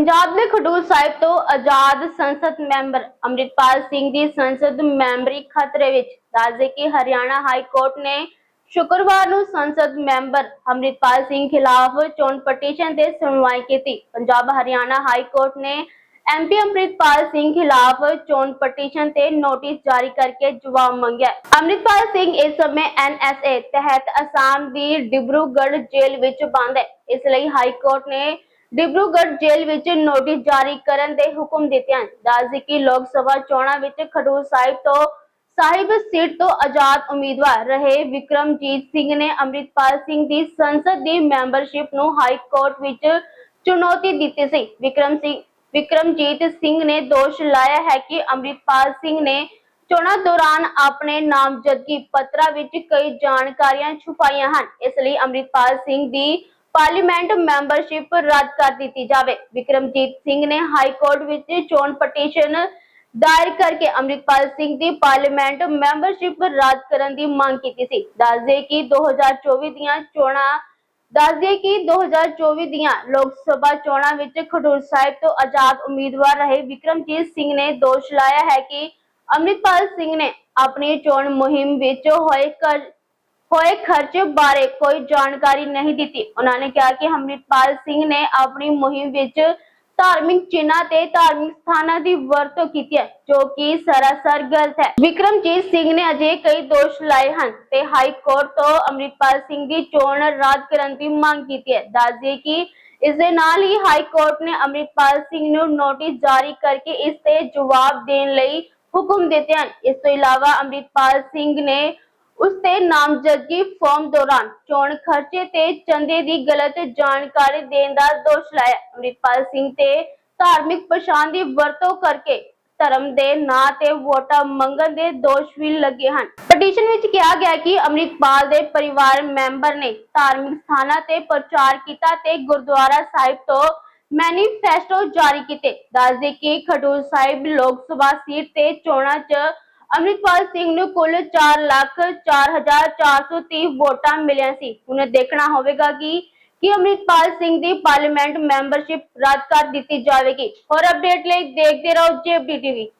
ਪੰਜਾਬ ਦੇ ਖਡੂਰ ਸਾਹਿਬ ਤੋਂ ਆਜ਼ਾਦ ਸੰਸਦ ਮੈਂਬਰ ਅੰਮ੍ਰਿਤਪਾਲ ਸਿੰਘ ਦੀ ਸੰਸਦ ਮੈਂਬਰੀ ਖਤਰੇ ਵਿੱਚ ਦੱਸਦੇ ਕਿ ਹਰਿਆਣਾ ਹਾਈ ਕੋਰਟ ਨੇ ਸ਼ੁੱਕਰਵਾਰ ਨੂੰ ਸੰਸਦ ਮੈਂਬਰ ਅੰਮ੍ਰਿਤਪਾਲ ਸਿੰਘ ਖਿਲਾਫ ਚੋਣ ਪਟੀਸ਼ਨ ਤੇ ਸੁਣਵਾਈ ਕੀਤੀ ਪੰਜਾਬ ਹਰਿਆਣਾ ਹਾਈ ਕੋਰਟ ਨੇ ਐਮਪੀ ਅੰਮ੍ਰਿਤਪਾਲ ਸਿੰਘ ਖਿਲਾਫ ਚੋਣ ਪਟੀਸ਼ਨ ਤੇ ਨੋਟਿਸ ਜਾਰੀ ਕਰਕੇ ਜਵਾਬ ਮੰਗਿਆ ਹੈ। ਅੰਮ੍ਰਿਤਪਾਲ ਸਿੰਘ ਇਸ ਸਮੇਂ ਐਨਐਸਏ ਤਹਿਤ ਅਸਾਮ ਦੀ ਡਿਬਰੂਗੜ੍ਹ ਜੇਲ੍ਹ ਵਿੱਚ ਬੰਦ ਹੈ ਇਸ ਲਈ ਹਾਈ ਕੋਰਟ ਨੇ ਡਿਬਰੂਗੜ੍ਹ ਜੇਲ੍ਹ ਵਿੱਚ ਨੋਟਿਸ ਜਾਰੀ ਕਰਨ ਦੇ ਹੁਕਮ ਦਿੱਤੇ ਹਨ। ਦੱਸਦੇ ਕਿ ਲੋਕ ਸਭਾ ਚੋਣਾਂ ਵਿੱਚ ਖਡੂਰ ਸਾਹਿਬ ਤੋਂ ਸਾਹਿਬ ਸੀਟ ਤੋਂ ਆਜ਼ਾਦ ਉਮੀਦਵਾਰ ਰਹੇ ਵਿਕਰਮਜੀਤ ਸਿੰਘ ਨੇ ਅੰਮ੍ਰਿਤਪਾਲ ਸਿੰਘ ਦੀ ਸੰਸਦ ਦੀ ਮੈਂਬਰਸ਼ਿਪ ਨੂੰ ਹਾਈ ਕੋਰਟ ਵਿੱਚ ਚੁਣੌਤੀ ਦਿੱਤੀ ਸੀ। ਵਿਕਰਮ ਸਿੰਘ, ਵਿਕਰਮਜੀਤ ਸਿੰਘ ਨੇ ਦੋਸ਼ ਲਾਇਆ ਹੈ ਕਿ ਅੰਮ੍ਰਿਤਪਾਲ ਸਿੰਘ ਨੇ ਚੋਣਾਂ ਦੌਰਾਨ ਆਪਣੇ ਨਾਮਜ਼ਦਗੀ ਪੱਤਰਾਂ ਵਿੱਚ ਕਈ ਜਾਣਕਾਰੀਆਂ ਛੁਪਾਈਆਂ ਹਨ। ਇਸ ਲਈ ਅੰਮ੍ਰਿਤਪਾਲ ਸਿੰਘ ਦੀ ਪਾਰਲੀਮੈਂਟ ਮੈਂਬਰਸ਼ਿਪ ਰੱਦ ਕਰ ਦਿੱਤੀ ਜਾਵੇ। ਵਿਕਰਮਜੀਤ ਸਿੰਘ ਨੇ ਹਾਈ ਕੋਰਟ ਵਿੱਚ ਚੋਣ ਪਟੀਸ਼ਨ ਦਾਇਰ ਕਰਕੇ ਅੰਮ੍ਰਿਤਪਾਲ ਸਿੰਘ ਦੀ ਪਾਰਲੀਮੈਂਟ ਮੈਂਬਰਸ਼ਿਪ ਰੱਦ ਕਰਨ ਦੀ ਮੰਗ ਕੀਤੀ ਸੀ। ਦੱਸਦੇ ਕਿ 2024 ਦੀਆਂ ਚੋਣਾਂ ਦੱਸਦੇ ਕਿ 2024 ਦੀਆਂ ਲੋਕ ਸਭਾ ਚੋਣਾਂ ਵਿੱਚ ਖਡੂਰ ਸਾਹਿਬ ਤੋਂ ਆਜ਼ਾਦ ਉਮੀਦਵਾਰ ਰਹੇ ਵਿਕਰਮਜੀਤ ਸਿੰਘ ਨੇ ਦੋਸ਼ ਲਾਇਆ ਹੈ ਕਿ ਅੰਮ੍ਰਿਤਪਾਲ ਸਿੰਘ ਨੇ ਆਪਣੀ ਚੋਣ ਮੁਹਿੰਮ ਵਿੱਚ ਹੋਏ ਹੋਏ ਖਰਚ ਬਾਰੇ ਕੋਈ ਜਾਣਕਾਰੀ ਨਹੀਂ ਦਿੱਤੀ। ਉਹਨਾਂ ਨੇ ਕਿਹਾ ਕਿ ਅੰਮ੍ਰਿਤਪਾਲ ਸਿੰਘ ਨੇ ਆਪਣੀ ਮੁਹਿੰਮ ਵਿੱਚ ਧਾਰਮਿਕ ਚਿੰਨ੍ਹਾਂ ਤੇ ਧਾਰਮਿਕ ਸਥਾਨਾਂ ਦੀ ਵਰਤੋਂ ਕੀਤੀ ਹੈ, ਜੋ ਕਿ ਸਰਾਸਰ ਗਲਤ ਹੈ। ਵਿਕਰਮਜੀਤ ਸਿੰਘ ਨੇ ਅਜੇ ਕਈ ਦੋਸ਼ ਲਾਏ ਹਨ ਤੇ ਹਾਈ ਕੋਰਟ ਤੋਂ ਅੰਮ੍ਰਿਤਪਾਲ ਸਿੰਘ ਦੀ ਚੋਣ ਰੱਦ ਕਰਨ ਦੀ ਮੰਗ ਕੀਤੀ ਹੈ। ਦੱਸਦੇ ਕਿ ਇਸ ਦੇ ਨਾਲ ਹੀ ਹਾਈ ਕੋਰਟ ਨੇ ਅੰਮ੍ਰਿਤਪਾਲ ਸਿੰਘ ਨੂੰ ਨੋਟਿਸ ਜਾਰੀ ਕਰਕੇ ਇਸ ਤੇ ਜਵਾਬ ਦੇਣ ਲਈ ਹੁਕਮ ਦਿੱਤੇ ਹਨ। ਇਸ ਤੋਂ ਇਲਾਵਾ ਅੰਮ੍ਰਿਤਪਾਲ ਸਿੰਘ ਨੇ ਉਸ ਤੇ ਨਾਮਜ਼ਦਗੀ ਫਾਰਮ ਦੌਰਾਨ ਚੋਣ ਖਰਚੇ ਤੇ ਚੰਦੇ ਦੀ ਗਲਤ ਜਾਣਕਾਰੀ ਦੇਣ ਦਾ ਦੋਸ਼ ਲਾਇਆ। ਅੰਮ੍ਰਿਤਪਾਲ ਸਿੰਘ ਤੇ ਧਾਰਮਿਕ ਪਛਾਣ ਦੀ ਵਰਤੋਂ ਕਰਕੇ ਧਰਮ ਦੇ ਨਾਂ ਤੇ ਵੋਟਾਂ ਮੰਗਣ ਦੇ ਦੋਸ਼ ਵੀ ਲੱਗੇ ਹਨ। ਪਟੀਸ਼ਨ ਵਿੱਚ ਕਿਹਾ ਗਿਆ ਕਿ ਅੰਮ੍ਰਿਤਪਾਲ ਦੇ ਪਰਿਵਾਰ ਮੈਂਬਰ ਨੇ ਧਾਰਮਿਕ ਸਥਾਨਾਂ ਤੇ ਪ੍ਰਚਾਰ ਕੀਤਾ ਤੇ ਗੁਰਦੁਆਰਾ ਸਾਹਿਬ ਤੋਂ ਮੈਨੀਫੈਸਟੋ ਜਾਰੀ ਕੀਤੇ। ਦੱਸਦੇ ਕਿ ਖਡੂਰ ਸਾਹਿਬ ਲੋਕ ਸਭਾ ਸੀਟ ਤੇ ਚੋਣਾਂ 'ਚ ਅੰਮ੍ਰਿਤਪਾਲ ਸਿੰਘ ਨੂੰ ਕੁੱਲ 4 ਲੱਖ 4430 ਵੋਟਾਂ ਮਿਲੀਆਂ ਸੀ। ਹੁਣ ਦੇਖਣਾ ਹੋਵੇਗਾ ਕਿ, ਕੀ ਅੰਮ੍ਰਿਤਪਾਲ ਸਿੰਘ ਦੀ ਪਾਰਲੀਮੈਂਟ ਮੈਂਬਰਸ਼ਿਪ ਰੱਦ ਕਰ ਦਿੱਤੀ ਜਾਵੇਗੀ। ਹੋਰ ਅਪਡੇਟ ਲਈ ਦੇਖਦੇ ਰਹੋ ਜੇਬੀ ਟੀਵੀ।